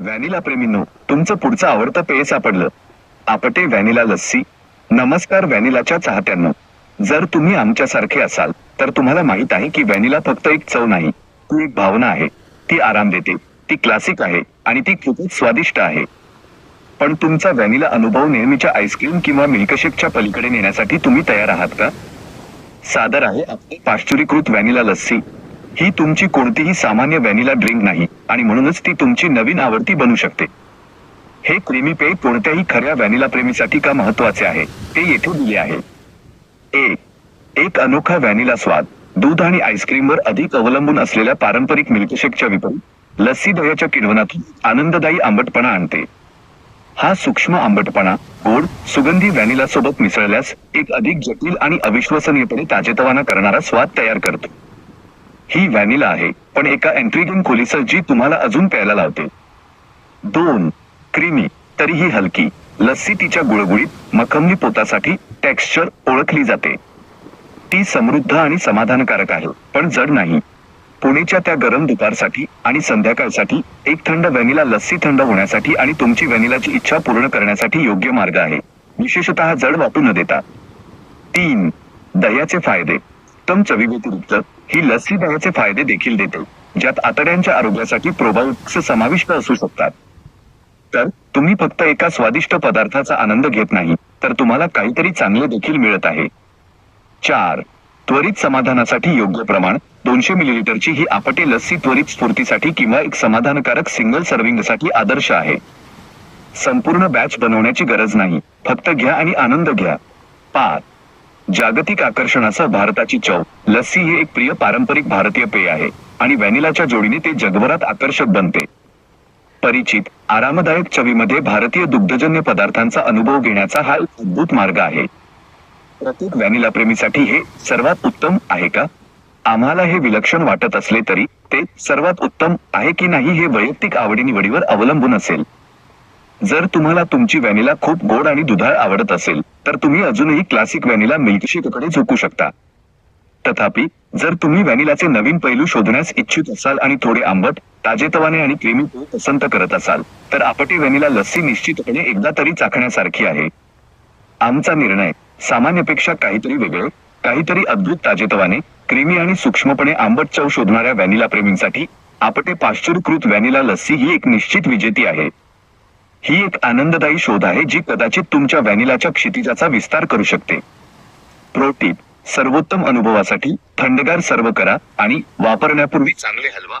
Vanilla प्रेमींनो तुमचं पुढचं आवडतं पेय सापडलं. आपटे व्हॅनिला लस्सी. नमस्कार व्हॅनिलाच्या चाहत्यांनो. जर तुम्ही आमच्यासारखे असाल तर तुम्हाला माहीत आहे की व्हॅनिला फक्त एक चव नाही ती एक भावना आहे. ती आराम देते ती क्लासिक आहे आणि ती खूपच स्वादिष्ट आहे. पण तुमचा व्हॅनिला अनुभव नेहमीच्या आईस्क्रीम किंवा मिल्कशेकच्या पलीकडे नेण्यासाठी तुम्ही तयार आहात का? सादर आहे आपली पाश्चुरीकृत व्हॅनिला लस्सी. ही तुमची कोणतीही सामान्य व्हॅनिला ड्रिंक नाही आणि म्हणूनच ती तुमची नवीन आवडती बनू शकते. हे क्रीमी पेय कोणत्याही खऱ्या व्हॅनिला प्रेमीसाठी का महत्त्वाचे आहे ते येथे दिले आहे. ए एक अनोखा व्हॅनिला स्वाद दूध आणि आईस्क्रीमवर अधिक अवलंबून असलेल्या पारंपरिक मिल्कशेकच्या विपरीत लस्सी दह्याच्या किडवनातून आनंददायी आंबटपणा आणते. हा सूक्ष्म आंबटपणा गोड सुगंधी व्हॅनिला सोबत मिसळल्यास एक अधिक जटिल आणि अविश्वसनीयपणे ताजेतवाना करणारा स्वाद तयार करतो. ही व्हॅनिला आहे पण एका एंट्रिगिंग खोलीसह जी तुम्हाला अजून प्यायला लावते. दोन क्रीमी तरीही हलकी लस्सी तिच्या गुळगुळीत मखमली पोतासाठी टेक्स्चर ओळखली जाते. ती समृद्ध आणि समाधानकारक आहे पण जड नाही. पुणेच्या त्या गरम दुपारसाठी आणि संध्याकाळसाठी एक थंड व्हॅनिला लस्सी थंड होण्यासाठी आणि तुमची व्हॅनिलाची इच्छा पूर्ण करण्यासाठी योग्य मार्ग आहे. विशेषतः जड वापरू न देता. तीन दह्याचे फायदे. उत्तम चवी व्यतिरिक्त ही लस्सी दह्याचे फायदे देखील देते ज्यात आतड्यांच्या आरोग्यासाठी प्रोबायोटिक्स समाविष्ट असू शकतात. तर तुम्ही फक्त एका स्वादिष्ट पदार्थाचा आनंद घेत नाही तर तुम्हाला काहीतरी चांगले देखील मिळत आहे. चार त्वरित समाधानासाठी योग्य प्रमाण दोनशे मिलीलिटरची ही आपटे लस्सी त्वरित स्फूर्तीसाठी किंवा एक समाधानकारक सिंगल सर्विंगसाठी आदर्श आहे. संपूर्ण बॅच बनवण्याची गरज नाही फक्त घ्या आणि आनंद घ्या. पाच जागतिक आकर्षणाचा भारताची चव. लस्सी हे एक प्रिय पारंपरिक भारतीय पेय आहे आणि व्हॅनिलाच्या जोडीने ते जगभरात आकर्षक बनते. परिचित आरामदायक चवीमध्ये भारतीय दुग्धजन्य पदार्थांचा अनुभव घेण्याचा हा अद्भुत मार्ग आहे. प्रत्येक व्हॅनिला प्रेमीसाठी हे सर्वात उत्तम आहे का? आम्हाला हे विलक्षण वाटत असले तरी ते सर्वात उत्तम आहे की नाही हे वैयक्तिक आवडीनिवडीवर अवलंबून असेल. जर तुम्हाला तुमची व्हॅनिला खूप गोड आणि दुधाळ आवडत असेल तर तुम्ही अजूनही क्लासिक व्हॅनिला मिल्कशेककडे झोकू शकता. तथापि जर तुम्ही व्हॅनिलाचे नवीन पैलू शोधण्यास इच्छुक असाल आणि थोडे आंबट ताजेतवाने आणि क्रीमी पेय पसंत करत असाल तर आपटे व्हॅनिला लस्सी निश्चितपणे एकदा तरी चाखण्यासारखी आहे. आमचा निर्णय सामान्यपेक्षा काहीतरी वेगळं काहीतरी अद्भुत ताजेतवाने क्रीमी आणि सूक्ष्मपणे आंबट चव शोधणाऱ्या व्हॅनिला प्रेमींसाठी आपटे पाश्चुरीकृत व्हॅनिला लस्सी ही एक निश्चित विजेती आहे. ही एक आनंददायी शोध आहे जी कदाचित तुमच्या व्हॅनिलाच्या क्षितिजाचा विस्तार करू शकते. प्रोटीन सर्वोत्तम अनुभवासाठी थंडगार सर्व करा आणि वापरण्यापूर्वी चांगले हलवा